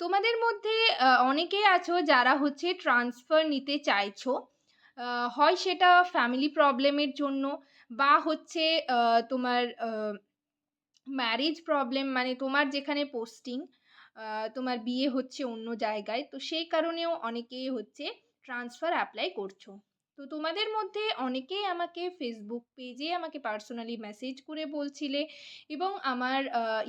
তোমাদের মধ্যে, আ অনেকেই আছো যারা হচ্ছে ট্রান্সফার নিতে চাইছো। হয় সেটা ফ্যামিলি প্রবলেমের জন্য বা হচ্ছে তোমার ম্যারেজ প্রবলেম মানে তোমার যেখানে পোস্টিং তোমার বিয়ে হচ্ছে অন্য জায়গায়। তো সেই কারণেও অনেকেই হচ্ছে ট্রান্সফার অ্যাপ্লাই করছ। তো তোমাদের মধ্যে অনেকেই আমাকে ফেসবুক পেজে আমাকে পার্সোনালি মেসেজ করে বলছিলে এবং আমার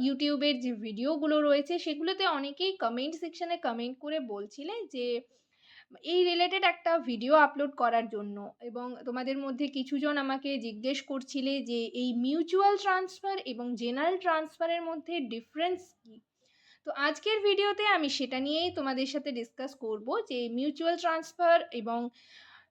ইউটিউবের যে ভিডিওগুলো রয়েছে সেগুলোতে অনেকেই কমেন্ট সেকশানে কমেন্ট করে বলছিলে যে, এই রিলেটেড একটা ভিডিও আপলোড করার জন্য এবং তোমাদের মধ্যে কিছুজন আমাকে জিজ্ঞেস করছিলে যে, এই মিউচুয়াল ট্রান্সফার এবং জেনারেল ট্রান্সফারের মধ্যে ডিফারেন্স কী? তো আজকের ভিডিওতে আমি সেটা নিয়েই তোমাদের সাথে ডিসকাস করব যে মিউচুয়াল ট্রান্সফার এবং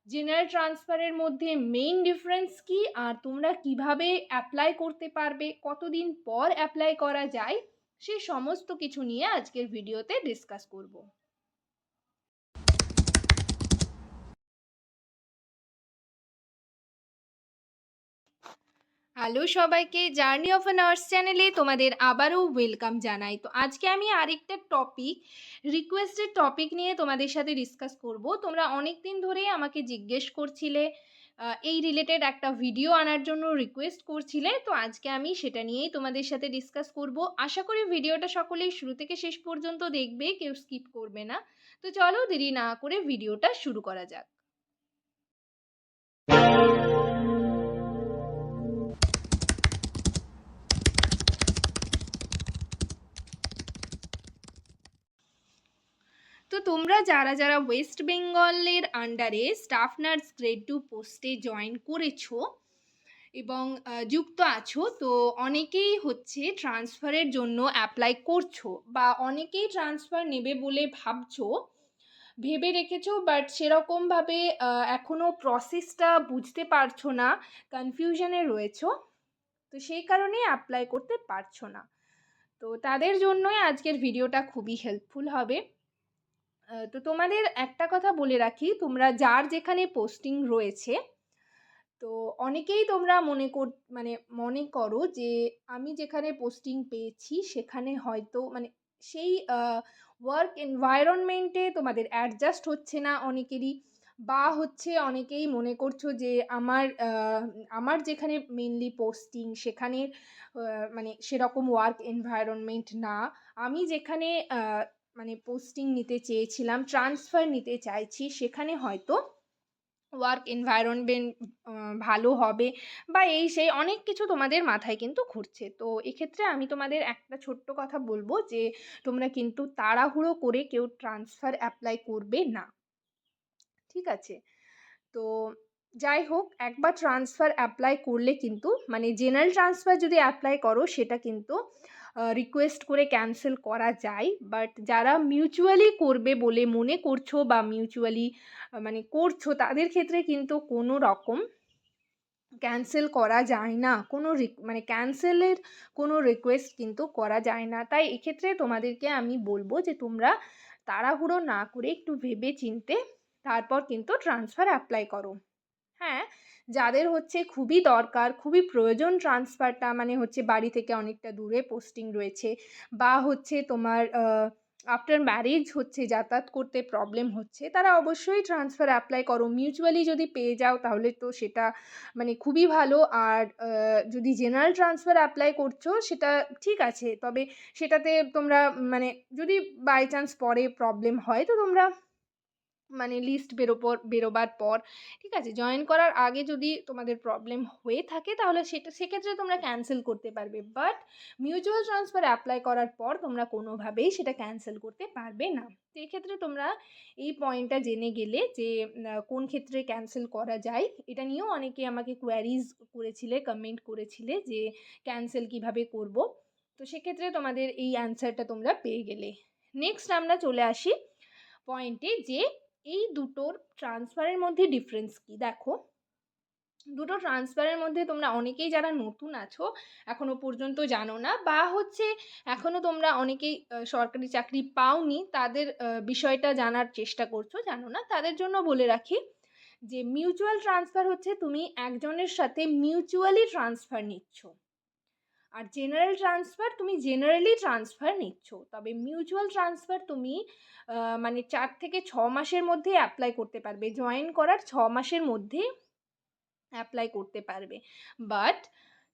জেনারেল ট্রান্সফারের মধ্যে মেইন ডিফারেন্স কি? আর তোমরা কীভাবে অ্যাপ্লাই করতে পারবে? কতদিন পর অ্যাপ্লাই করা যায়? সে সমস্ত কিছু নিয়ে আজকের ভিডিওতে ডিসকাস করব। হ্যালো সবাইকে, জার্নি অফ নার্স চ্যানেলে তোমাদের আবারও ওয়েলকাম জানাই। তো আজকে আমি আরেকটা টপিক রিকোয়েস্টেড টপিক নিয়ে তোমাদের সাথে ডিসকাস করব। তোমরা অনেক দিন ধরেই আমাকে জিজ্ঞেস করছিলে এই রিলেটেড একটা ভিডিও আনার জন্য রিকোয়েস্ট করছিলে। তো আজকে আমি সেটা নিয়েই তোমাদের সাথে ডিসকাস করব। আশা করি ভিডিওটা সকলেই শুরু থেকে শেষ পর্যন্ত দেখবে, কেউ স্কিপ করবে না। তো চলো দেরি না করে ভিডিওটা শুরু করা যাক। তো তোমরা যারা যারা ওয়েস্ট বেঙ্গলের আন্ডারে স্টাফ নার্স গ্রেড টু পোস্টে জয়েন করেছ এবং যুক্ত আছো, তো অনেকেই হচ্ছে ট্রান্সফারের জন্য অ্যাপ্লাই করছ বা অনেকেই ট্রান্সফার নেবে বলে ভাবছ, ভেবে রেখেছো বাট সেরকমভাবে এখনও প্রসেসটা বুঝতে পারছ না কনফিউশনে রয়েছো, তো সেই কারণেই অ্যাপ্লাই করতে পারছ না। তো তাদের জন্যই আজকের ভিডিওটা খুবই হেল্পফুল হবে। তো তোমাদের একটা কথা বলে রাখি, তোমরা যার যেখানে পোস্টিং রয়েছে, তো অনেকেই তোমরা মনে কর মানে মনে করো যে আমি যেখানে পোস্টিং পেয়েছি, সেখানে হয়তো মানে সেই ওয়ার্ক এনভায়রনমেন্টে তোমাদের অ্যাডজাস্ট হচ্ছে না অনেকেরই, বা হচ্ছে অনেকেই মনে করছ যে আমার আমার যেখানে মেনলি পোস্টিং সেখানে মানে সেরকম ওয়ার্ক এনভায়রনমেন্ট না। আমি যেখানে মানে পোস্টিং নিতে চেয়েছিলাম ট্রান্সফার নিতে চাইছি, সেখানে হয়তো ওয়ার্ক এনভায়রনমেন্ট ভালো হবে বা এই সেই অনেক কিছু তোমাদের মাথায় কিন্তু ঘুরছে। তো এক্ষেত্রে আমি তোমাদের একটা ছোট্ট কথা বলব যে, তোমরা কিন্তু তাড়াহুড়ো করে কেউ ট্রান্সফার অ্যাপ্লাই করবে না। ঠিক আছে? তো যাই হোক, একবার ট্রান্সফার অ্যাপ্লাই করলে কিন্তু মানে জেনারেল ট্রান্সফার যদি অ্যাপ্লাই করো, সেটা কিন্তু রিকোয়েস্ট করে ক্যান্সেল করা যায় বাট যারা মিউচুয়ালি করবে বলে মনে করছ বা মিউচুয়ালি মানে করছ, তাদের ক্ষেত্রে কিন্তু কোনো রকম ক্যান্সেল করা যায় না। কোনো মানে ক্যান্সেলের কোনো রিকোয়েস্ট কিন্তু করা যায় না। তাই এক্ষেত্রে তোমাদেরকে আমি বলব যে তোমরা তাড়াহুড়ো না করে একটু ভেবে চিনতে তারপর কিন্তু ট্রান্সফার অ্যাপ্লাই করো। হ্যাঁ? যাদের হচ্ছে খুবই দরকার, খুবই প্রয়োজন ট্রান্সফারটা মানে হচ্ছে বাড়ি থেকে অনেকটা দূরে পোস্টিং রয়েছে বা হচ্ছে তোমার আফটার ম্যারেজ হচ্ছে, যাতায়াত করতে প্রবলেম হচ্ছে, তারা অবশ্যই ট্রান্সফার অ্যাপ্লাই করো। মিউচুয়ালি যদি পেয়ে যাও তাহলে তো সেটা মানে খুবই ভালো। আর যদি জেনারেল ট্রান্সফার অ্যাপ্লাই করছ সেটা ঠিক আছে, তবে সেটাতে তোমরা মানে যদি বাই চান্স পরে প্রবলেম হয় তো তোমরা মানে লিস্ট বেরোপর বেরোবার পর, ঠিক আছে? জয়েন করার আগে যদি তোমাদের প্রবলেম হয়ে থাকে তাহলে সেটা, সেক্ষেত্রে তোমরা ক্যান্সেল করতে পারবে। বাট মিউচুয়াল ট্রান্সফার অ্যাপ্লাই করার পর তোমরা কোনোভাবেই সেটা ক্যান্সেল করতে পারবে না। তো এক্ষেত্রে তোমরা এই পয়েন্টটা জেনে গেলে যে কোন ক্ষেত্রে ক্যান্সেল করা যায়, এটা নিয়েও অনেকে আমাকে কোয়ারিজ করেছিলে কমেন্ট করেছিলে যে ক্যান্সেল কীভাবে করব। তো সেক্ষেত্রে তোমাদের এই অ্যান্সারটা তোমরা পেয়ে গেলে। নেক্সট আমরা চলে আসি পয়েন্টে যে এই দুটোর ট্রান্সফারের মধ্যে ডিফারেন্স কী? দেখো, দুটো ট্রান্সফারের মধ্যে তোমরা অনেকেই যারা নতুন আছো এখনও পর্যন্ত জানো না, বা হচ্ছে এখনও তোমরা অনেকেই সরকারি চাকরি পাওনি, তাদের বিষয়টা জানার চেষ্টা করছ, জানো না? তাদের জন্য বলে রাখি যে মিউচুয়াল ট্রান্সফার হচ্ছে তুমি একজনের সাথে মিউচুয়ালি ট্রান্সফার নিচ্ছ। আর জেনারেল ট্রান্সফার তুমি জেনারেলি ট্রান্সফার নিচ্ছ। তবে মিউচুয়াল ট্রান্সফার তুমি মানে চার থেকে ছ মাসের মধ্যে অ্যাপ্লাই করতে পারবে। জয়েন করার ছ মাসের মধ্যে অ্যাপ্লাই করতে পারবে। বাট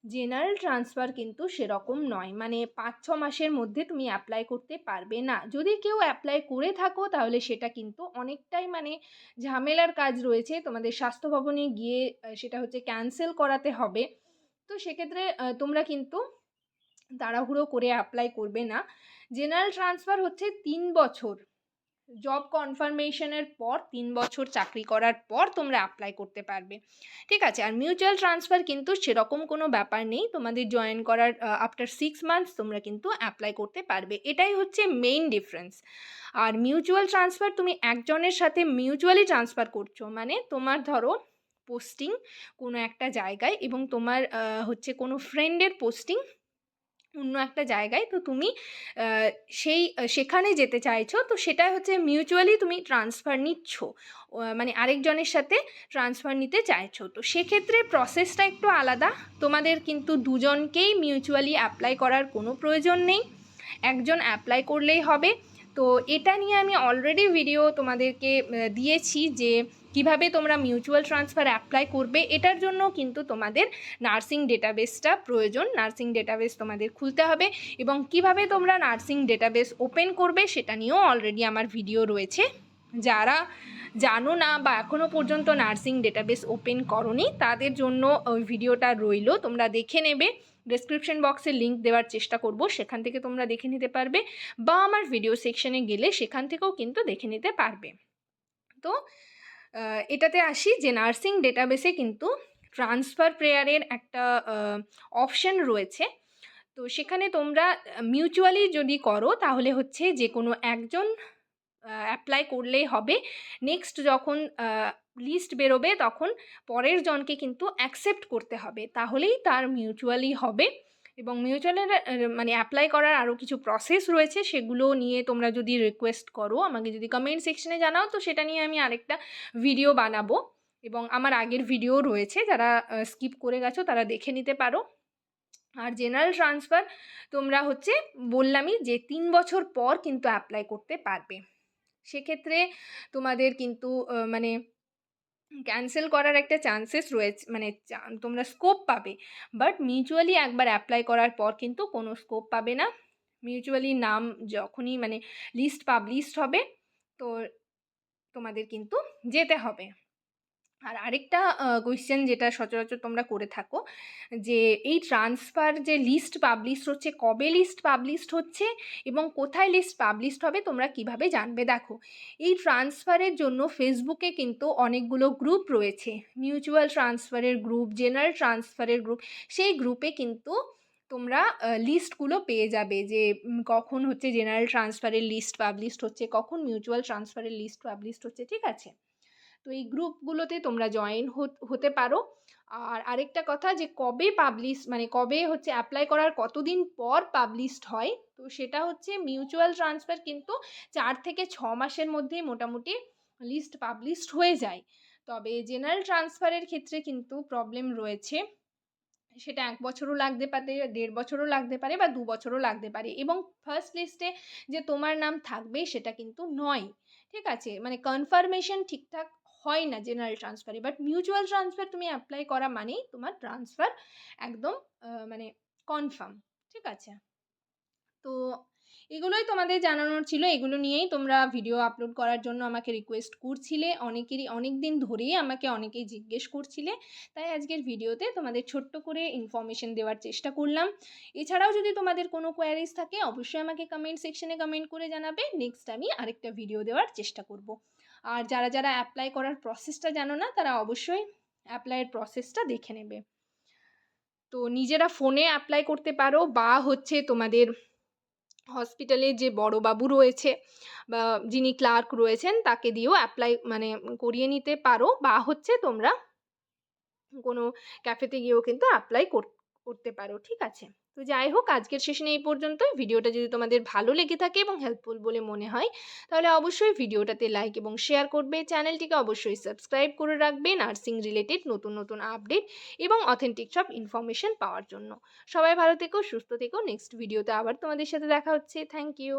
জেনারেল ট্রান্সফার কিন্তু সেরকম নয়। মানে পাঁচ, ছ মাসের মধ্যে তুমি অ্যাপ্লাই করতে পারবে না। যদি কেউ অ্যাপ্লাই করে থাকো, তাহলে সেটা কিন্তু অনেকটাই মানে ঝামেলার কাজ রয়েছে। তোমাদের স্বাস্থ্য ভবনে গিয়ে সেটা হচ্ছে ক্যান্সেল করাতে হবে। তো সেক্ষেত্রে তোমরা কিন্তু তাড়াহুড়ো করে অ্যাপ্লাই করবে না। জেনারেল ট্রান্সফার হচ্ছে তিন বছর। জব কনফার্মেশনের পর তিন বছর চাকরি করার পর তোমরা অ্যাপ্লাই করতে পারবে। ঠিক আছে? আর মিউচুয়াল ট্রান্সফার কিন্তু সেরকম কোনো ব্যাপার নেই। তোমাদের জয়েন করার আফটার সিক্স মান্থস তোমরা কিন্তু অ্যাপ্লাই করতে পারবে। এটাই হচ্ছে মেইন ডিফারেন্স আর মিউচুয়াল ট্রান্সফার তুমি একজনের সাথে মিউচুয়ালি ট্রান্সফার করছ মানে তোমার ধরো পোস্টিং কোনো একটা জায়গায় এবং তোমার হচ্ছে কোনো ফ্রেন্ডের পোস্টিং অন্য একটা জায়গায়। তো তুমি সেই সেখানে যেতে চাইছো, তো সেটা হচ্ছে মিউচুয়ালি তুমি ট্রান্সফার নিচ্ছ। মানে আরেকজনের সাথে ট্রান্সফার নিতে চাইছো। তো সেক্ষেত্রে প্রসেসটা একটু আলাদা। তোমাদের কিন্তু দুজনকেই মিউচুয়ালি অ্যাপ্লাই করার কোনো প্রয়োজন নেই। একজন অ্যাপ্লাই করলেই হবে। তো এটা নিয়ে আমি অলরেডি ভিডিও তোমাদেরকে দিয়েছি যে কীভাবে তোমরা মিউচুয়াল ট্রান্সফার অ্যাপ্লাই করবে। এটার জন্য কিন্তু তোমাদের নার্সিং ডেটাবেসটা প্রয়োজন। নার্সিং ডেটাবেস তোমাদের খুলতে হবে এবং কীভাবে তোমরা নার্সিং ডেটাবেস ওপেন করবে সেটা নিয়েও অলরেডি আমার ভিডিও রয়েছে। যারা জানো না বা এখনও পর্যন্ত নার্সিং ডেটাবেস ওপেন করনি, তাদের জন্য ওই ভিডিওটা রইল। তোমরা দেখে নেবে। ডেসক্রিপশন বক্সে লিঙ্ক দেওয়ার চেষ্টা করব, সেখান থেকে তোমরা দেখে নিতে পারবে বা আমার ভিডিও সেকশনে গেলে সেখান থেকেও কিন্তু দেখে নিতে পারবে। তো এটাতে আসি যে নার্সিং ডেটাবেসে কিন্তু ট্রান্সফার প্রেয়ারের একটা অপশন রয়েছে। তো সেখানে তোমরা মিউচুয়ালি যদি করো তাহলে হচ্ছে যে কোনো একজন অ্যাপ্লাই করলেই হবে। নেক্সট যখন লিস্ট বেরোবে তখন পরের জনকে কিন্তু অ্যাকসেপ্ট করতে হবে। তাহলেই তার মিউচুয়ালি হবে এবং মিউচুয়ালের মানে অ্যাপ্লাই করার আরও কিছু প্রসেস রয়েছে সেগুলো নিয়ে তোমরা যদি রিকোয়েস্ট করো, আমাকে যদি কমেন্ট সেকশনে জানাও তো সেটা নিয়ে আমি আরেকটা ভিডিও বানাবো এবং আমার আগের ভিডিও রয়েছে, যারা স্কিপ করে গেছো তারা দেখে নিতে পারো। আর জেনারেল ট্রান্সফার তোমরা হচ্ছে বললামই যে তিন বছর পর কিন্তু অ্যাপ্লাই করতে পারবে। সেক্ষেত্রে তোমাদের কিন্তু মানে ক্যান্সেল করার একটা চান্সেস রয়েছে মানে তোমরা স্কোপ পাবে। বাট মিউচুয়ালি একবার অ্যাপ্লাই করার পর কিন্তু কোনো স্কোপ পাবে না। মিউচুয়ালি নাম যখনই মানে লিস্ট পাবলিশড হবে, তো তোমাদের কিন্তু যেতে হবে। আর আরেকটা কোয়েশ্চেন যেটা সচরাচর তোমরা করে থাকো, যে এই ট্রান্সফার যে লিস্ট পাবলিশড হচ্ছে, কবে লিস্ট পাবলিশড হচ্ছে এবং কোথায় লিস্ট পাবলিশড হবে তোমরা কীভাবে জানবে? দেখো, এই ট্রান্সফারের জন্য ফেসবুকে কিন্তু অনেকগুলো গ্রুপ রয়েছে। মিউচুয়াল ট্রান্সফারের গ্রুপ জেনারেল ট্রান্সফারের গ্রুপ সেই গ্রুপে কিন্তু তোমরা লিস্টগুলো পেয়ে যাবে যে কখন হচ্ছে জেনারেল ট্রান্সফারের লিস্ট পাবলিশড হচ্ছে, কখন মিউচুয়াল ট্রান্সফারের লিস্ট পাবলিশড হচ্ছে, ঠিক আছে? তো এই গ্রুপগুলোতে তোমরা জয়েন হতে পারো। আর আরেকটা কথা যে কবে পাবলিশ মানে কবে হচ্ছে অ্যাপ্লাই করার কতদিন পর পাবলিশড হয়, তো সেটা হচ্ছে মিউচুয়াল ট্রান্সফার কিন্তু চার থেকে ছ মাসের মধ্যেই মোটামুটি লিস্ট পাবলিশড হয়ে যায়। তবে জেনারেল ট্রান্সফারের ক্ষেত্রে কিন্তু প্রবলেম রয়েছে। সেটা এক বছরও লাগতে পারে, দেড় বছরও লাগতে পারে বা দু বছরও লাগতে পারে। এবং ফার্স্ট লিস্টে যে তোমার নাম থাকবে সেটা কিন্তু নয়। ঠিক আছে? মানে কনফার্মেশন ঠিকঠাক হয় না জেনারেল ট্রান্সফারে বাট মিউচুয়াল ট্রান্সফার তুমি অ্যাপ্লাই করা মানেই তোমার ট্রান্সফার একদম মানে কনফার্ম ঠিক আছে? তো এগুলোই তোমাদের জানানোর ছিল। এগুলো নিয়েই তোমরা ভিডিও আপলোড করার জন্য আমাকে রিকোয়েস্ট করছিলে। অনেকেরই অনেক দিন ধরেই আমাকে অনেকেই জিজ্ঞেস করছিলে। তাই আজকের ভিডিওতে তোমাদের ছোট্ট করে ইনফরমেশন দেওয়ার চেষ্টা করলাম। এছাড়াও যদি তোমাদের কোনো কোয়ারিজ থাকে, অবশ্যই আমাকে কমেন্ট সেকশনে কমেন্ট করে জানাবে। নেক্সট আমি আরেকটা ভিডিও দেওয়ার চেষ্টা করব। আর যারা যারা অ্যাপ্লাই করার প্রসেসটা জানো না, তারা অবশ্যই অ্যাপ্লাইয়ের প্রসেসটা দেখে নেবে। তো নিজেরা ফোনে অ্যাপ্লাই করতে পারো বা হচ্ছে তোমাদের হসপিটালে যে বড় বাবু রয়েছে বা যিনি ক্লার্ক রয়েছেন, তাকে দিয়েও অ্যাপ্লাই মানে করিয়ে নিতে পারো বা হচ্ছে তোমরা কোনো ক্যাফেতে গিয়েও কিন্তু অ্যাপ্লাই করতে পারো, ঠিক আছে? তো যাই হোক, আজকের সেশনে এই পর্যন্তই। ভিডিওটা যদি তোমাদের ভালো লেগে থাকে এবং হেল্পফুল বলে মনে হয়, তাহলে অবশ্যই ভিডিওটাতে লাইক এবং শেয়ার করবে। চ্যানেলটিকে অবশ্যই সাবস্ক্রাইব করে রাখবে নার্সিং রিলেটেড নতুন নতুন আপডেট এবং অথেন্টিক সব ইনফরমেশন পাওয়ার জন্য। সবাই ভালো থেকো, সুস্থ থেকো। নেক্সট ভিডিওতে আবার তোমাদের সাথে দেখা হচ্ছে। Thank you